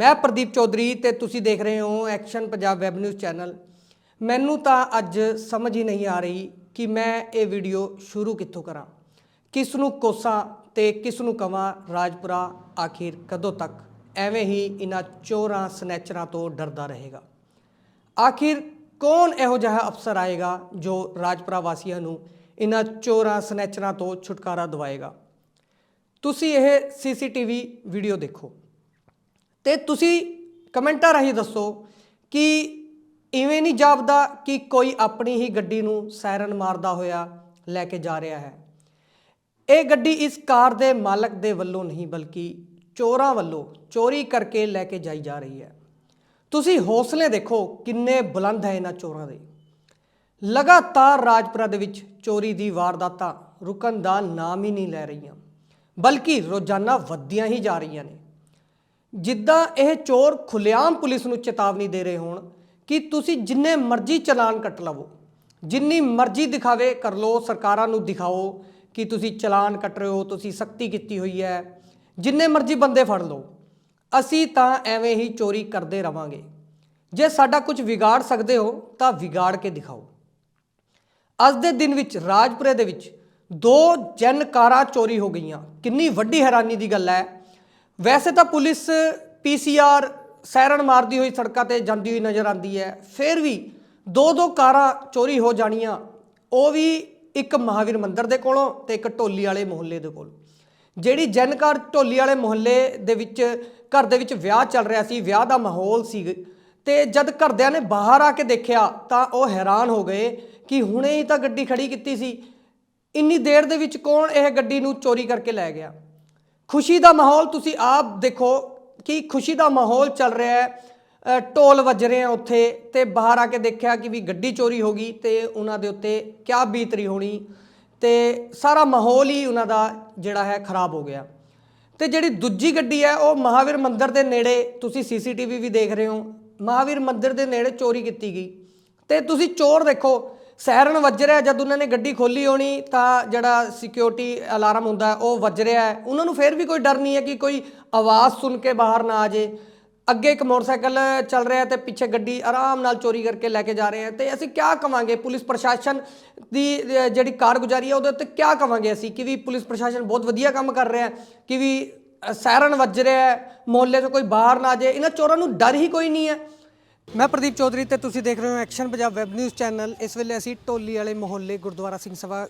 ਮੈਂ ਪ੍ਰਦੀਪ ਚੌਧਰੀ ਤੇ ਤੁਸੀਂ ਦੇਖ ਰਹੇ ਹੋ action Punjab web news channel ਮੈਨੂੰ ਤਾਂ ਅੱਜ ਸਮਝ ਹੀ ਨਹੀਂ ਆ ਰਹੀ ਕਿ ਮੈਂ ਇਹ ਵੀਡੀਓ ਸ਼ੁਰੂ ਕਿੱਥੋਂ ਕਰਾਂ। ਕਿਸ ਨੂੰ ਕੋਸਾਂ ਤੇ ਕਿਸ ਨੂੰ ਕਵਾਂ ਰਾਜਪੁਰਾ ਆਖਿਰ ਕਦੋਂ ਤੱਕ? ਐਵੇਂ ਹੀ ਇਹਨਾਂ ਚੋਰਾਂ ਸਨੈਚਰਾਂ ਤੋਂ ਡਰਦਾ ਰਹੇਗਾ। ਆਖਿਰ ਕੌਣ ਇਹੋ ਜਿਹਾ ਅਫਸਰ ਆਏਗਾ ਜੋ ਰਾਜਪੁਰਾ ਵਾਸੀਆਂ ਨੂੰ ਇਹਨਾਂ ਚੋਰਾਂ ਸਨੈਚਰਾਂ ਤੋਂ ਛੁਟਕਾਰਾ ਦਿਵਾਏਗਾ? ਤੁਸੀਂ ਇਹ ਸੀਸੀਟੀਵੀ ਵੀਡੀਓ ਦੇਖੋ। ਤੇ ਤੁਸੀਂ ਕਮੈਂਟਾਂ ਰਾਹੀਂ ਦੱਸੋ ਕਿ ਇਵੇਂ ਨਹੀਂ ਜਾਪਦਾ ਕਿ ਕੋਈ ਆਪਣੀ ਹੀ ਗੱਡੀ ਨੂੰ ਸਾਇਰਨ ਮਾਰਦਾ ਹੋਇਆ ਲੈ ਕੇ ਜਾ ਰਿਹਾ ਹੈ। ਇਹ ਗੱਡੀ ਇਸ ਕਾਰ ਦੇ ਮਾਲਕ ਦੇ ਵੱਲੋਂ ਨਹੀਂ, ਬਲਕਿ ਚੋਰਾਂ ਵੱਲੋਂ ਚੋਰੀ ਕਰਕੇ ਲੈ ਕੇ ਜਾਈ ਜਾ ਰਹੀ ਹੈ। ਤੁਸੀਂ ਹੌਸਲੇ ਦੇਖੋ ਕਿੰਨੇ ਬੁਲੰਦ ਹੈ ਇਹਨਾਂ ਚੋਰਾਂ ਦੇ। ਲਗਾਤਾਰ ਰਾਜਪੁਰਾ ਦੇ ਵਿੱਚ ਚੋਰੀ ਦੀ ਵਾਰਦਾਤਾਂ ਰੁਕਣ ਦਾ ਨਾਮ ਹੀ ਨਹੀਂ ਲੈ ਰਹੀਆਂ, ਬਲਕਿ ਰੋਜ਼ਾਨਾ ਵੱਧਦੀਆਂ ਹੀ ਜਾ ਰਹੀਆਂ ਨੇ। ਜਿੱਦਾਂ ਇਹ ਚੋਰ ਖੁੱਲ੍ਹੇਆਮ ਪੁਲਿਸ ਨੂੰ ਚੇਤਾਵਨੀ ਦੇ ਰਹੇ ਹੋਣ ਕਿ ਤੁਸੀਂ ਜਿੰਨੇ ਮਰਜ਼ੀ ਚਲਾਨ ਕੱਟ ਲਵੋ, ਜਿੰਨੀ ਮਰਜ਼ੀ ਦਿਖਾਵੇ ਕਰ ਲੋ ਸਰਕਾਰਾਂ ਨੂੰ ਦਿਖਾਓ ਕਿ ਤੁਸੀਂ ਚਲਾਨ ਕੱਟ ਰਹੇ ਹੋ, ਤੁਸੀਂ ਸਖਤੀ ਕੀਤੀ ਹੋਈ ਹੈ, ਜਿੰਨੇ ਮਰਜ਼ੀ ਬੰਦੇ ਫੜ ਲਓ, ਅਸੀਂ ਤਾਂ ਐਵੇਂ ਹੀ ਚੋਰੀ ਕਰਦੇ ਰਵਾਂਗੇ। ਜੇ ਸਾਡਾ ਕੁਝ ਵਿਗਾੜ ਸਕਦੇ ਹੋ, ਤਾਂ ਵਿਗਾੜ ਕੇ ਦਿਖਾਓ। ਅੱਜ ਦੇ ਦਿਨ ਵਿੱਚ, ਰਾਜਪੁਰੇ ਦੇ ਵਿੱਚ ਦੋ ਜਨ ਕਾਰਾਂ ਚੋਰੀ ਹੋ ਗਈਆਂ। ਕਿੰਨੀ ਵੱਡੀ ਹੈਰਾਨੀ ਦੀ ਗੱਲ ਹੈ। ਵੈਸੇ ਤਾਂ ਪੁਲਿਸ ਪੀਸੀਆਰ ਸੈਰਨ ਮਾਰਦੀ ਹੋਈ ਸੜਕਾਂ ਤੇ ਜਾਂਦੀ ਹੋਈ ਨਜ਼ਰ ਆਉਂਦੀ ਹੈ। ਫਿਰ ਵੀ ਦੋ ਦੋ ਕਾਰਾਂ ਚੋਰੀ ਹੋ ਜਾਣੀਆਂ, ਉਹ ਵੀ ਇੱਕ ਮਹਾਵੀਰ ਮੰਦਿਰ ਦੇ ਕੋਲੋਂ ਤੇ ਇੱਕ ਢੋਲੀ ਵਾਲੇ ਮੁਹੱਲੇ ਦੇ ਕੋਲ। ਜਿਹੜੀ ਜਨਕਾਰ ਢੋਲੀ ਵਾਲੇ ਮੁਹੱਲੇ ਦੇ ਵਿੱਚ, ਘਰ ਦੇ ਵਿੱਚ ਵਿਆਹ ਚੱਲ ਰਿਹਾ ਸੀ, ਵਿਆਹ ਦਾ ਮਾਹੌਲ ਸੀ। ਤੇ ਜਦ ਘਰਦਿਆਂ ਨੇ ਬਾਹਰ ਆ ਕੇ ਦੇਖਿਆ ਤਾਂ ਉਹ ਹੈਰਾਨ ਹੋ ਗਏ ਕਿ ਹੁਣੇ ਹੀ ਤਾਂ ਗੱਡੀ ਖੜੀ ਕੀਤੀ ਸੀ। ਇੰਨੀ ਦੇਰ ਦੇ ਵਿੱਚ ਕੌਣ ਇਹ ਗੱਡੀ ਨੂੰ ਚੋਰੀ ਕਰਕੇ ਲੈ ਗਿਆ? ਖੁਸ਼ੀ ਦਾ ਮਾਹੌਲ ਤੁਸੀਂ ਆਪ ਦੇਖੋ ਕਿ ਖੁਸ਼ੀ ਦਾ ਮਾਹੌਲ ਚੱਲ ਰਿਹਾ ਹੈ। ਅ, ਢੋਲ ਵੱਜ ਰਹੇ ਆ ਉੱਥੇ ਤੇ ਬਾਹਰ ਆ ਕੇ ਦੇਖਿਆ ਕਿ ਵੀ ਗੱਡੀ ਚੋਰੀ ਹੋ ਗਈ ਤੇ ਉਹਨਾਂ ਦੇ ਉੱਤੇ ਕਿਆ ਬੀਤਰੀ ਹੋਣੀ ਤੇ ਸਾਰਾ ਮਾਹੌਲ ਹੀ ਉਹਨਾਂ ਦਾ ਜਿਹੜਾ ਹੈ ਖਰਾਬ ਹੋ ਗਿਆ। ਤੇ ਜਿਹੜੀ ਦੂਜੀ ਗੱਡੀ ਹੈ ਉਹ ਮਹਾਵੀਰ ਮੰਦਿਰ ਦੇ ਨੇੜੇ ਤੁਸੀਂ ਸੀਸੀਟੀਵੀ ਵੀ ਦੇਖ ਰਹੇ ਹੋ। ਮਹਾਵੀਰ ਮੰਦਿਰ ਦੇ ਨੇੜੇ ਚੋਰੀ ਕੀਤੀ ਗਈ। ਤੇ ਤੁਸੀਂ ਚੋਰ ਦੇਖੋ ਸਹਿਰਨ ਵੱਜ ਰਿਹਾ, ਜਦ ਉਹਨਾਂ ਨੇ ਗੱਡੀ ਖੋਲੀ ਹੋਣੀ, ਤਾਂ ਜਿਹੜਾ ਸਿਕਿਉਰਿਟੀ ਅਲਾਰਮ ਹੁੰਦਾ, ਉਹ ਵੱਜ ਰਿਹਾ ਹੈ। ਉਹਨਾਂ ਨੂੰ ਫਿਰ ਵੀ ਕੋਈ ਡਰ ਨਹੀਂ ਹੈ ਕਿ ਕੋਈ ਆਵਾਜ਼ ਸੁਣ ਕੇ ਬਾਹਰ ਨਾ ਆ ਜੇ ਅੱਗੇ ਇੱਕ ਮੋਟਰਸਾਈਕਲ ਚੱਲ ਰਿਹਾ ਤੇ ਪਿੱਛੇ ਗੱਡੀ ਆਰਾਮ ਨਾਲ ਚੋਰੀ ਕਰਕੇ ਲੈ ਕੇ ਜਾ ਰਹੇ ਹੈ। ਤੇ ਅਸੀਂ ਕਿਆ ਕਵਾਂਗੇ? ਪੁਲਿਸ ਪ੍ਰਸ਼ਾਸਨ ਦੀ ਜਿਹੜੀ ਕਾਰਗੁਜ਼ਾਰੀ ਹੈ, ਉਹਦੇ ਉੱਤੇ ਕਿਆ ਕਵਾਂਗੇ ਅਸੀਂ ਕਿ ਵੀ ਪੁਲਿਸ ਪ੍ਰਸ਼ਾਸਨ ਬਹੁਤ ਵਧੀਆ ਕੰਮ ਕਰ ਰਿਹਾ ਹੈ, ਕਿ ਵੀ ਸਹਿਰਨ ਵੱਜ ਰਿਹਾ ਹੈ, ਮੁਹੱਲੇ 'ਚੋਂ ਕੋਈ ਬਾਹਰ ਨਾ ਜੇ ਇਹਨਾਂ ਚੋਰਾਂ ਨੂੰ ਡਰ ਹੀ ਕੋਈ ਨਹੀਂ ਹੈ। ਮੈਂ ਪ੍ਰਦੀਪ ਚੌਧਰੀ ਤੇ ਤੁਸੀਂ ਦੇਖ ਰਹੇ ਹੋ action Punjab web news channel ਇਸ ਵੇਲੇ ਅਸੀਂ ਢੋਲੀ ਵਾਲੇ ਮੁਹੱਲੇ ਗੁਰਦੁਆਰਾ ਸਿੰਘ ਸਭਾ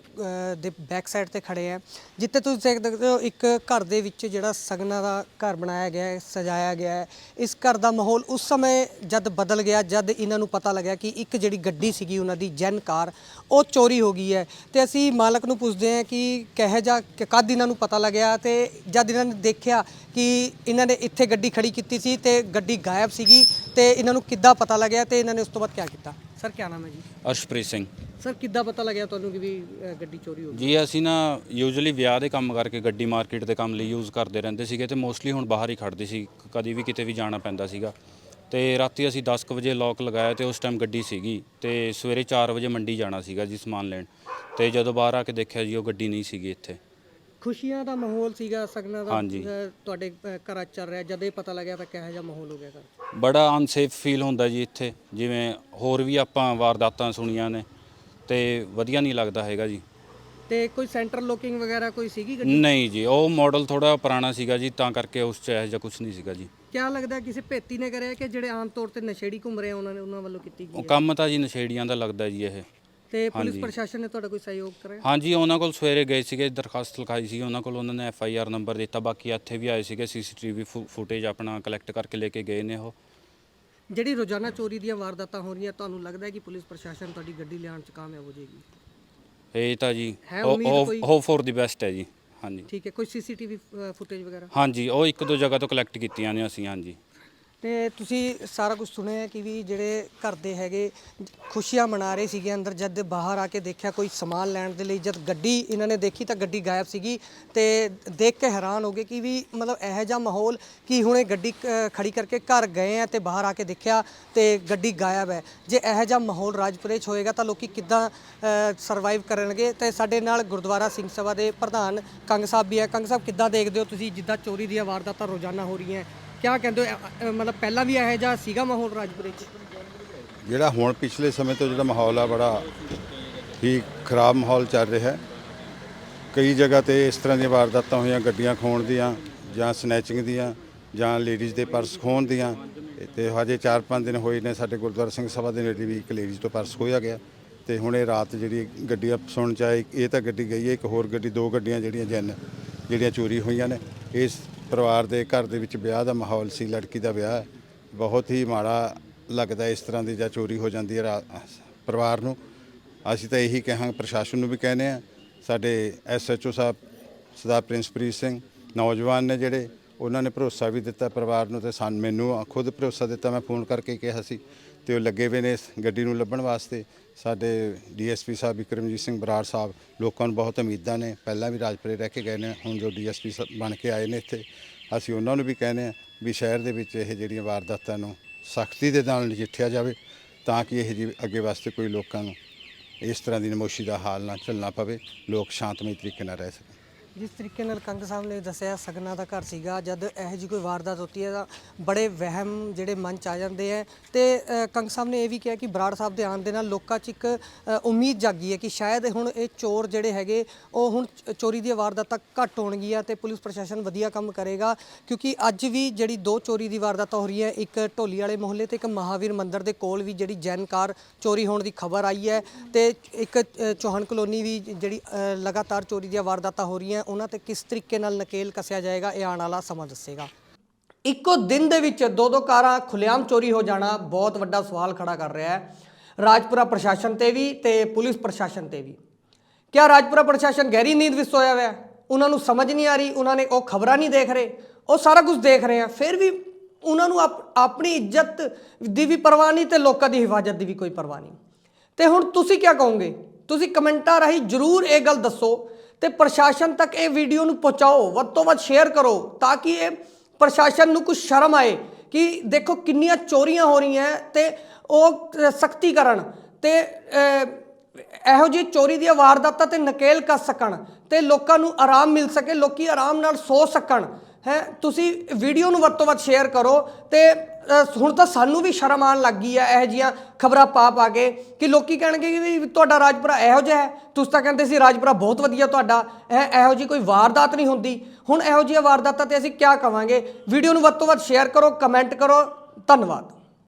ਦੇ ਬੈਕ ਸਾਈਡ ਤੇ ਖੜੇ ਆ ਜਿੱਥੇ ਤੁਸੀਂ ਦੇਖ ਸਕਦੇ ਹੋ ਇੱਕ ਘਰ ਦੇ ਵਿੱਚ ਜਿਹੜਾ ਸਗਨਾ ਦਾ ਘਰ ਬਣਾਇਆ ਗਿਆ ਹੈ, ਸਜਾਇਆ ਗਿਆ ਹੈ। ਇਸ ਘਰ ਦਾ ਮਾਹੌਲ ਉਸ ਸਮੇਂ ਜਦ ਬਦਲ ਗਿਆ, ਜਦ ਇਹਨਾਂ ਨੂੰ ਪਤਾ ਲੱਗਿਆ ਕਿ ਇੱਕ ਜਿਹੜੀ ਗੱਡੀ ਸੀਗੀ ਉਹਨਾਂ ਦੀ ਜੈਨ ਕਾਰ, ਉਹ ਚੋਰੀ ਹੋ ਗਈ ਹੈ। ਤੇ ਅਸੀਂ ਮਾਲਕ ਨੂੰ ਪੁੱਛਦੇ ਹਾਂ ਕਿ ਕਹੇ ਜਾ ਕਦ ਇਹਨਾਂ ਨੂੰ ਪਤਾ ਲੱਗਿਆ ਤੇ ਜਦ ਇਹਨਾਂ ਨੇ ਦੇਖਿਆ ਕਿ ਇਹਨਾਂ ਨੇ ਇੱਥੇ ਗੱਡੀ ਖੜੀ ਕੀਤੀ ਸੀ ਤੇ ਗੱਡੀ ਗਾਇਬ ਸੀਗੀ ਤੇ ਇਹਨਾਂ ਨੂੰ ਕਿੱਦਾਂ ਪਤਾ ਲੱਗਿਆ ਤੇ ਇਹਨਾਂ ਨੇ ਉਸ ਤੋਂ ਬਾਅਦ ਕੀ ਕੀਤਾ? ਸਰ ਕੀ ਨਾਮ ਹੈ ਜੀ? ਅਰਸ਼ਪ੍ਰੀਤ ਸਿੰਘ। ਸਰ ਕਿੱਦਾਂ ਪਤਾ ਲੱਗਿਆ ਤੁਹਾਨੂੰ ਕਿ ਵੀ ਅ, ਗੱਡੀ ਚੋਰੀ ਹੋ ਗਈ? ਜੀ ਅਸੀਂ ਨਾ ਯੂਜੂਅਲੀ ਵਿਆਹ ਦੇ ਕੰਮ ਕਰਕੇ ਗੱਡੀ ਮਾਰਕੀਟ ਦੇ ਕੰਮ ਲਈ ਯੂਜ਼ ਕਰਦੇ ਰਹਿੰਦੇ ਸੀਗੇ ਤੇ ਮੋਸਟਲੀ ਹੁਣ ਬਾਹਰ ਹੀ ਖੜਦੇ ਸੀ। ਕਦੀ ਵੀ ਕਿਤੇ ਵੀ ਜਾਣਾ ਪੈਂਦਾ ਸੀਗਾ। ਤੇ ਰਾਤੀ ਅਸੀਂ 10 ਕੁ ਵਜੇ ਲੋਕ ਲਗਾਇਆ ਤੇ ਉਸ ਟਾਈਮ ਗੱਡੀ ਸੀਗੀ ਤੇ ਸਵੇਰੇ 4 ਵਜੇ ਮੰਡੀ ਜਾਣਾ ਸੀਗਾ ਜੀ ਸਮਾਨ ਲੈਣ। ਤੇ ਜਦੋਂ ਬਾਹਰ ਆ ਕੇ ਦੇਖਿਆ ਜੀ ਉਹ ਗੱਡੀ ਨਹੀਂ ਸੀਗੀ ਇੱਥੇ। ਖੁਸ਼ੀਆਂ ਦਾ ਮਾਹੌਲ ਸੀਗਾ ਸਗਨਾ ਦਾ ਹਾਂਜੀ। ਤੁਹਾਡੇ ਘਰਾਂ 'ਚ ਚੱਲ ਰਿਹਾ ਜਦ ਇਹ ਪਤਾ ਲੱਗਿਆ ਤਾਂ ਕਿਹੋ ਜਿਹਾ ਮਾਹੌਲ ਹੋ ਗਿਆ ਘਰ 'ਚ? ਬੜਾ ਅਨਸੇਫ ਫੀਲ ਹੁੰਦਾ ਜੀ ਇੱਥੇ ਜਿਵੇਂ ਹੋਰ ਵੀ ਆਪਾਂ ਵਾਰਦਾਤਾਂ ਸੁਣੀਆਂ ਨੇ ਤੇ ਵਧੀਆ ਨਹੀਂ ਲੱਗਦਾ ਹੈਗਾ ਜੀ ਤੇ ਕੋਈ ਸੈਂਟਰ ਲੋਕਿੰਗ ਵਗੈਰਾ ਕੋਈ ਸੀਗੀ ਗੱਡੀ ਨਹੀਂ ਜੀ ਉਹ ਮਾਡਲ ਥੋੜਾ ਪੁਰਾਣਾ ਸੀਗਾ ਜੀ ਤਾਂ ਕਰਕੇ ਉਸ 'ਚ ਇਹੋ ਜਿਹਾ ਕੁਝ ਨਹੀਂ ਸੀਗਾ ਜੀ ਕਿਆ ਲੱਗਦਾ ਕਿਸੇ ਭੇਤੀ ਨੇ ਕਰਿਆ ਕਿ ਜਿਹੜੇ ਆਮ ਤੌਰ ਤੇ ਨਸ਼ੇੜੀ ਘੁੰਮ ਰਹੇ ਆ ਉਹਨਾਂ ਨੇ ਉਹਨਾਂ ਵੱਲੋਂ ਕੀਤੀ ਗਈ ਉਹ ਹੈ? ਕੰਮ ਤਾਂ ਜੀ ਨਸ਼ੇੜੀਆਂ ਦਾ ਲੱਗਦਾ ਜੀ ਇਹ ਤੇ ਪੁਲਿਸ ਹਾਂਜੀ। ਪ੍ਰਸ਼ਾਸਨ ਨੇ ਤੁਹਾਡਾ ਕੋਈ ਸਹਿਯੋਗ ਕਰਿਆ? ਹਾਂਜੀ ਉਹਨਾਂ ਕੋਲ ਸਵੇਰੇ ਗਏ ਸੀਗੇ ਦਰਖਾਸਤ ਲਿਖਾਈ ਸੀ ਉਹਨਾਂ ਕੋਲ ਉਹਨਾਂ ਨੇ ਐਫ ਆਈ ਆਰ ਨੰਬਰ ਦਿੱਤਾ ਬਾਕੀ ਇੱਥੇ ਵੀ ਆਏ ਸੀਗੇ ਸੀਸੀਟੀਵੀ ਫੁਟੇਜ ਆਪਣਾ ਕਲੈਕਟ ਕਰਕੇ ਲੈ ਕੇ ਗਏ ਨੇ ਉਹ। ਜਿਹੜੀ ਰੋਜ਼ਾਨਾ ਚੋਰੀ ਦੀਆਂ ਵਾਰਦਾਤਾਂ ਹੋ ਰਹੀਆਂ ਤੁਹਾਨੂੰ ਲੱਗਦਾ ਹੈ ਕਿ ਪੁਲਿਸ ਪ੍ਰਸ਼ਾਸਨ ਤੁਹਾਡੀ ਗੱਡੀ ਲਿਆਉਣ 'ਚ ਕਾਮਯਾਬ ਹੋ ਜਾਏਗੀ? ਇਹ ਤਾਂ ਜੀ ਹੈ ਉਮੀਦ ਕੋਈ? ਹੋਪ ਫॉर ਦੀ ਬੈਸਟ ਹੈ ਜੀ ਹਾਂਜੀ। ਠੀਕ ਹੈ ਕੋਈ ਸੀਸੀਟੀਵੀ ਫੁਟੇਜ ਵਗੈਰਾ? ਹਾਂਜੀ ਉਹ ਇੱਕ ਦੋ ਜਗ੍ਹਾ ਤੋਂ ਕਲੈਕਟ ਕੀਤੀਆਂ ਨੇ ਅਸੀਂ ਹਾਂਜੀ। ਤੇ ਤੁਸੀਂ ਸਾਰਾ ਕੁਝ ਸੁਣਿਆ ਕਿ ਵੀ ਜਿਹੜੇ ਘਰ ਦੇ ਹੈਗੇ ਖੁਸ਼ੀਆਂ ਮਨਾ ਰਹੇ ਸੀਗੇ ਅੰਦਰ ਜਦ ਬਾਹਰ ਆ ਕੇ ਦੇਖਿਆ ਕੋਈ ਸਮਾਨ ਲੈਣ ਦੇ ਲਈ ਜਦ ਗੱਡੀ ਇਹਨਾਂ ਨੇ ਦੇਖੀ ਤਾਂ ਗੱਡੀ ਗਾਇਬ ਸੀਗੀ ਤੇ ਦੇਖ ਕੇ ਹੈਰਾਨ ਹੋ ਗਏ ਕਿ ਵੀ ਮਤਲਬ ਇਹੋ ਜਿਹਾ ਮਾਹੌਲ ਕਿ ਹੁਣ ਇਹ ਗੱਡੀ ਅ, ਖੜੀ ਕਰਕੇ ਘਰ ਗਏ ਆ ਤੇ ਬਾਹਰ ਆ ਕੇ ਦੇਖਿਆ ਤੇ ਗੱਡੀ ਗਾਇਬ ਹੈ। ਜੇ ਇਹੋ ਜਿਹਾ ਮਾਹੌਲ ਰਾਜਪੁਰੇ 'ਚ ਹੋਏਗਾ ਤਾਂ ਲੋਕੀ ਕਿੱਦਾਂ ਸਰਵਾਈਵ ਕਰਨਗੇ? ਤੇ ਸਾਡੇ ਨਾਲ ਗੁਰਦੁਆਰਾ ਸਿੰਘ ਸਭਾ ਦੇ ਪ੍ਰਧਾਨ ਕੰਗ ਸਾਹਿਬ ਵੀ ਹੈ। ਕੰਗ ਸਾਹਿਬ ਕਿੱਦਾਂ ਦੇਖਦੇ ਹੋ ਤੁਸੀਂ? ਜਿੱਦਾਂ ਚੋਰੀ ਦੀਆਂ ਵਾਰਦਾਤਾਂ ਰੋਜ਼ਾਨਾ ਹੋ ਰਹੀਆਂ ਕਿਆ ਕਹਿੰਦੇ ਹੋ? ਅ- ਅ- ਮਤਲਬ ਪਹਿਲਾਂ ਵੀ ਇਹੋ ਜਿਹਾ ਸੀਗਾ ਮਾਹੌਲ ਰਾਜਪੁਰੇ 'ਚ? ਜਿਹੜਾ ਹੁਣ ਪਿਛਲੇ ਸਮੇਂ ਤੋਂ ਜਿਹੜਾ ਮਾਹੌਲ ਆ, ਬੜਾ ਹੀ ਖਰਾਬ ਮਾਹੌਲ ਚੱਲ ਰਿਹਾ ਹੈ। ਕਈ ਜਗ੍ਹਾ ਤੇ ਇਸ ਤਰ੍ਹਾਂ ਦੀਆਂ ਵਾਰਦਾਤਾਂ ਹੋਈਆਂ, ਗੱਡੀਆਂ ਖੋਣ ਦੀਆਂ ਜਾਂ ਸਨੈਚਿੰਗ ਦੀਆਂ ਜਾਂ ਲੇਡੀਜ਼ ਦੇ ਪਰਸ ਖੋਣ ਦੀਆਂ। ਤੇ ਹਜੇ 4-5 ਦਿਨ ਹੋਏ ਨੇ, ਸਾਡੇ ਗੁਰਦੁਆਰਾ ਸਿੰਘ ਸਭਾ ਦੇ ਨੇੜੇ ਵੀ ਇੱਕ ਲੇਡੀਜ਼ ਤੋਂ ਪਰਸ ਖੋਇਆ ਗਿਆ। ਤੇ ਹੁਣ ਇਹ ਰਾਤ ਜਿਹੜੀ ਗੱਡੀਆਂ ਸੁਣ ਚਾਹੇ ਇਹ ਤਾਂ ਗੱਡੀ ਗਈ ਹੈ, ਇੱਕ ਹੋਰ ਗੱਡੀ, ਦੋ ਗੱਡੀਆਂ ਜਿਹੜੀਆਂ ਜੈਨ, ਜਿਹੜੀਆਂ ਚੋਰੀ ਹੋਈਆਂ ਨੇ। ਇਸ ਪਰਿਵਾਰ ਦੇ ਘਰ ਦੇ ਵਿੱਚ ਵਿਆਹ ਦਾ ਮਾਹੌਲ ਸੀ, ਲੜਕੀ ਦਾ ਵਿਆਹ ਬਹੁਤ ਹੀ ਮਾੜਾ ਲੱਗਦਾ ਇਸ ਤਰ੍ਹਾਂ ਦੀ ਜਾਂ ਚੋਰੀ ਹੋ ਜਾਂਦੀ ਹੈ ਰਾ- ਪਰਿਵਾਰ ਨੂੰ। ਅਸੀਂ ਤਾਂ ਇਹੀ ਕਹਾਂਗੇ, ਪ੍ਰਸ਼ਾਸਨ ਨੂੰ ਵੀ ਕਹਿੰਦੇ ਆ ਸਾਡੇ ਐਸਐਚਓ ਸਾਹਿਬ, ਸਰਦਾਰ ਪ੍ਰਿੰਸਪ੍ਰੀਤ ਸਿੰਘ, ਨੌਜਵਾਨ ਨੇ ਜਿਹੜੇ, ਉਹਨਾਂ ਨੇ ਭਰੋਸਾ ਵੀ ਦਿੱਤਾ ਪਰਿਵਾਰ ਨੂੰ ਤੇ ਸਾਨੂੰ, ਮੈਨੂੰ ਖੁਦ ਭਰੋਸਾ ਦਿੱਤਾ, ਮੈਂ ਫੋਨ ਕਰਕੇ ਕਿਹਾ ਸੀ। ਤੇ ਉਹ ਲੱਗੇ ਹੋਏ ਨੇ ਇਸ ਗੱਡੀ ਨੂੰ ਲੱਭਣ ਵਾਸਤੇ। ਸਾਡੇ ਡੀਐਸਪੀ ਸਾਹਿਬ ਵਿਕਰਮਜੀਤ ਸਿੰਘ ਬਰਾੜ ਸਾਹਿਬ, ਲੋਕਾਂ ਨੂੰ ਬਹੁਤ ਉਮੀਦਾਂ ਨੇ। ਪਹਿਲਾਂ ਵੀ ਰਾਜਪੁਰੇ ਰਹਿ ਕੇ ਗਏ ਨੇ, ਹੁਣ ਜੋ ਡੀਐਸਪੀ ਬਣ ਕੇ ਆਏ ਨੇ ਇੱਥੇ। ਅਸੀਂ ਉਹਨਾਂ ਨੂੰ ਵੀ ਕਹਿੰਦੇ ਆ ਵੀ ਸ਼ਹਿਰ ਦੇ ਵਿੱਚ ਇਹ ਜਿਹੜੀਆਂ ਵਾਰਦਾਤਾਂ ਨੂੰ ਸਖਤੀ ਦੇ ਨਾਲ ਨਜਿੱਠਿਆ ਜਾਵੇ, ਤਾਂ ਕਿ ਇਹ ਜੀ ਅੱਗੇ ਵਾਸਤੇ ਕੋਈ ਲੋਕਾਂ ਨੂੰ ਇਸ ਤਰ੍ਹਾਂ ਦੀ ਨਮੋਸ਼ੀ ਦਾ ਹਾਲ ਨਾ ਝੱਲਣਾ ਪਵੇ। ਲੋਕ ਸ਼ਾਂਤਮਈ ਤਰੀਕੇ ਨਾਲ ਰਹਿ ਸਕਣ। ਜਿਸ ਤਰੀਕੇ ਨਾਲ ਕੰਗ ਸਾਹਿਬ ਨੇ ਦੱਸਿਆ ਸਗਨਾ ਦਾ ਘਰ ਸੀਗਾ ਜਦ ਇਹੋ ਜਿਹੀ ਕੋਈ ਵਾਰਦਾਤ ਹੁੰਦੀ ਹੈ ਤਾਂ ਬੜੇ ਵਹਿਮ ਜਿਹੜੇ ਮਨ ਚ ਆ ਜਾਂਦੇ ਹੈ। ਤੇ ਅ, ਕੰਗ ਸਾਹਿਬ ਨੇ ਇਹ ਵੀ ਕਿਹਾ ਕਿ ਬਰਾੜ ਸਾਹਿਬ ਦੇ ਆਉਣ ਦੇ ਨਾਲ ਲੋਕਾਂ 'ਚ ਇੱਕ ਅ, ਉਮੀਦ ਜਾਗੀ ਹੈ ਕਿ ਸ਼ਾਇਦ ਹੁਣ ਇਹ ਚੋਰ ਜਿਹੜੇ ਹੈਗੇ ਉਹ ਹੁਣ ਚ- ਚੋਰੀ ਦੀਆਂ ਵਾਰਦਾਤਾਂ ਘੱਟ ਹੋਣਗੀਆਂ ਤੇ ਪੁਲਿਸ ਪ੍ਰਸ਼ਾਸਨ ਵਧੀਆ ਕੰਮ ਕਰੇਗਾ ਕਿਉਂਕਿ ਅੱਜ ਵੀ ਜਿਹੜੀ ਦੋ ਚੋਰੀ ਦੀ ਵਾਰਦਾਤਾਂ ਹੋ ਰਹੀਆਂ ਇੱਕ ਢੋਲੀ ਵਾਲੇ ਮੁਹੱਲੇ ਤੇ ਇੱਕ ਮਹਾਵੀਰ ਮੰਦਿਰ ਦੇ ਕੋਲ ਵੀ ਜਿਹੜੀ ਜੈਨ ਕਾਰ ਚੋਰੀ ਹੋਣ ਦੀ ਖਬਰ ਆਈ ਹੈ ਤੇ ਇੱਕ ਅ, ਚੌਹਾਨ ਕਲੋਨੀ ਵੀ ਜਿਹੜੀ ਅ, ਲਗਾਤਾਰ ਚੋਰੀ ਦੀਆਂ ਵਾਰਦਾਤਾਂ ਹੋ ਰਹੀਆਂ ਉਹਨਾਂ ਤੇ ਕਿਸ ਤਰੀਕੇ ਨਾਲ ਨਕੇਲ ਕੱਸਿਆ ਜਾਏਗਾ, ਇਹ ਆਉਣ ਵਾਲਾ ਸਮਾਂ ਦੱਸੇਗਾ। ਇੱਕੋ ਦਿਨ ਦੇ ਵਿੱਚ ਦੋ ਦੋ ਕਾਰਾਂ ਖੁੱਲੇਆਮ ਚੋਰੀ ਹੋ ਜਾਣਾ ਬਹੁਤ ਵੱਡਾ ਸਵਾਲ ਖੜਾ ਕਰ ਰਿਹਾ ਹੈ। ਰਾਜਪੁਰਾ ਪ੍ਰਸ਼ਾਸਨ ਤੇ ਵੀ ਤੇ ਪੁਲਿਸ ਪ੍ਰਸ਼ਾਸਨ ਤੇ ਵੀ। ਕਿਆ ਰਾਜਪੁਰਾ ਪ੍ਰਸ਼ਾਸਨ ਗਹਿਰੀ ਨੀਂਦ ਵਿੱਚ ਸੋਇਆ ਹੋਇਆ ਉਹਨਾਂ ਨੂੰ ਸਮਝ ਨਹੀਂ ਆ ਰਹੀ, ਉਹਨਾਂ ਨੇ ਉਹ ਖਬਰਾਂ ਨਹੀਂ ਦੇਖ ਰਹੇ। ਉਹ ਸਾਰਾ ਕੁਝ ਦੇਖ ਰਹੇ ਆ। ਫਿਰ ਵੀ ਉਹਨਾਂ ਨੂੰ ਆਪਣੀ ਇੱਜ਼ਤ ਦੀ ਵੀ ਪਰਵਾਹ ਨਹੀਂ ਤੇ ਲੋਕਾਂ ਦੀ ਹਿਫਾਜ਼ਤ ਦੀ ਵੀ ਕੋਈ ਪਰਵਾਹ ਨਹੀਂ। ਤੇ ਹੁਣ ਤੁਸੀਂ ਕੀ ਕਹੋਗੇ? ਤੁਸੀਂ ਕਮੈਂਟਾਂ ਰਾਹੀਂ ਜਰੂਰ ਇਹ ਗੱਲ ਦੱਸੋ ਤੇ ਪ੍ਰਸ਼ਾਸਨ ਤੱਕ ਇਹ ਵੀਡੀਓ ਨੂੰ ਪਹੁੰਚਾਓ, ਵੱਧ ਤੋਂ ਵੱਧ ਸ਼ੇਅਰ ਕਰੋ ਤਾਂ ਕਿ ਇਹ ਪ੍ਰਸ਼ਾਸਨ ਨੂੰ ਕੁਝ ਸ਼ਰਮ ਆਏ ਕਿ ਦੇਖੋ ਕਿੰਨੀਆਂ ਚੋਰੀਆਂ ਹੋ ਰਹੀਆਂ ਤੇ ਉਹ ਸਖਤੀ ਕਰਨ ਤੇ ਇਹੋ ਜਿਹੀ ਚੋਰੀ ਦੀਆਂ ਵਾਰਦਾਤਾਂ ਤੇ ਨਕੇਲ ਕਰ ਸਕਣ ਤੇ ਲੋਕਾਂ ਨੂੰ ਆਰਾਮ ਮਿਲ ਸਕੇ, ਲੋਕੀ ਆਰਾਮ ਨਾਲ ਸੋ ਸਕਣ। ਹੈ, ਤੁਸੀਂ ਵੀਡੀਓ ਨੂੰ ਵੱਧ ਤੋਂ ਵੱਧ ਸ਼ੇਅਰ ਕਰੋ ਤੇ ਅ, ਹੁਣ ਤਾਂ ਸਾਨੂੰ ਵੀ ਸ਼ਰਮ ਆਉਣ ਲੱਗ ਗਈ ਹੈ ਇਹੋ ਜੀਆਂ ਖਬਰਾਂ ਪਾ ਪਾ ਕੇ ਕਿ ਲੋਕੀ ਕਹਿਣਗੇ ਕਿ ਵੀ ਤੁਹਾਡਾ ਰਾਜਪੁਰਾ ਇਹੋ ਜਿਹਾ ਹੈ। ਤੁਸੀਂ ਤਾਂ ਕਹਿੰਦੇ ਸੀ ਰਾਜਪੁਰਾ ਬਹੁਤ ਵਧੀਆ ਤੁਹਾਡਾ ਇਹ ਇਹੋ ਜੀ ਕੋਈ ਵਾਰਦਾਤ ਨਹੀਂ ਹੁੰਦੀ। ਹੁਣ ਇਹੋ ਜਿਹੀਆਂ ਵਾਰਦਾਤਾਂ ਤੇ ਅਸੀਂ ਕੀ ਕਵਾਂਗੇ? ਵੀਡੀਓ ਨੂੰ ਵੱਧ ਤੋਂ ਵੱਧ ਸ਼ੇਅਰ ਕਰੋ ਕਮੈਂਟ ਕਰੋ। ਧੰਨਵਾਦ।